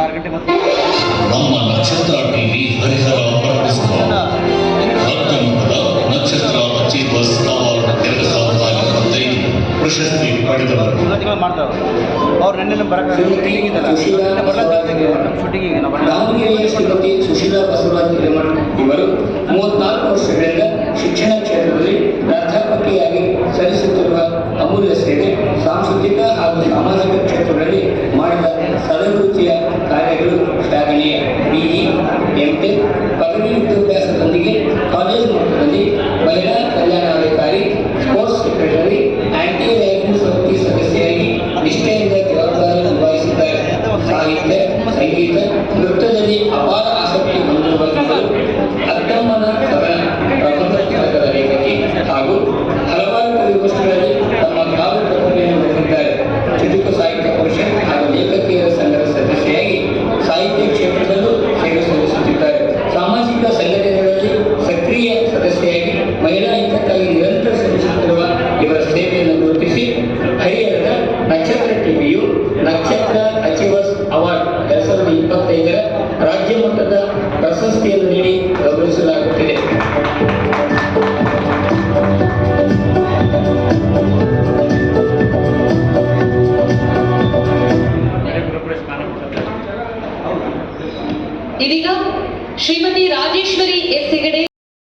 ಆರು ಮತ್ತು? ನಮ್ಮ ನಕ್ಷತ್ರ ಟಿವಿ ಹರಿಹರ ನಕ್ಷತ್ರ ಅಚೀವರ್ಸ್ ಅವಾರ್ಡ್ ಎರಡು ಸಾವಿರದ ಇಪ್ಪತ್ತೈದು ಪ್ರಶಸ್ತಿ ಪಡೆದವರು ಮಾಡ್ತಾರೆ ಅವ್ರು ನೆನ್ನೆ ಬರಕ್ಕೆ ಕ್ಲೀನಿಂಗ್ ಇದಲ್ಲ. ಬರ್ಲಕ್ಕೆ ಶೂಟಿಂಗಿಗೆ ನಾವು ದಾವಣಗೆರೆಯ ಸುಶೀಲಾ ಬಸವರಾಜ್ ಹಿರೇಮಠ ಇವರು ಮೂವತ್ನಾಲ್ಕು ವರ್ಷಗಳಿಂದ ಶಿಕ್ಷಣ ಕ್ಷೇತ್ರದಲ್ಲಿ ಪ್ರಾಧ್ಯಾಪಕಿಯಾಗಿ ಸಲ್ಲಿಸುತ್ತಿರುವ ಅಮೂಲ್ಯ ಸೇವೆ ಸಾಂಸ್ಕೃತಿಕ ಹಾಗೂ ಸಾಮಾಜಿಕ ಕ್ಷೇತ್ರಗಳಲ್ಲಿ ಸದಭಿರುಚಿಯ ಕಾರ್ಯಗಳು ಶ್ಲಾಘನೀಯ ಬಿಇ ಎಂಟೆಕ್ ಪದವಿ ವಿದ್ಯಾಭ್ಯಾಸದೊಂದಿಗೆ ಕಾಲೇಜು ಮಟ್ಟದಲ್ಲಿ ಮಹಿಳಾ ಕಲ್ಯಾಣಾಧಿಕಾರಿ ಸ್ಪೋರ್ಟ್ಸ್ ಸೆಕ್ರೆಟರಿ ಆಂಟಿ ರ್ಯಾಗಿಂಗ್ ಸಮಿತಿ ಸದಸ್ಯರಾಗಿ ನಿಷ್ಠೆಯಿಂದ ಜವಾಬ್ದಾರಿ ನಿಭಾಯಿಸಿದ್ದಾರೆ. ಸಾಹಿತ್ಯ, ಸಂಗೀತ, ನೃತ್ಯದಲ್ಲಿ ಅಪಾರ ಆಸಕ್ತಿ ಹೊಂದಿರುವ ಸದನ ಪ್ರಬಂಧ ಪುಸ್ತಕದ ಲೇಖಕಿ ಹಾಗೂ ಹಲವಾರು ಸೇವೆಯನ್ನು ಗುರುತಿಸಿ ಹರಿಹರದ ನಕ್ಷತ್ರ ಟಿವಿಯು ನಕ್ಷತ್ರ ಅಚೀವರ್ಸ್ ಅವಾರ್ಡ್ ಎರಡ್ ಸಾವಿರದ ಇಪ್ಪತ್ತೈದರ ರಾಜ್ಯ ಮಟ್ಟದ ಪ್ರಶಸ್ತಿಯನ್ನು ನೀಡಿ ಗೌರವಿಸಲಾಗುತ್ತಿದೆ. ಇದೀಗ ಶ್ರೀಮತಿ ರಾಜೇಶ್ವರಿ ಎಸ್ ಹೆಗಡೆ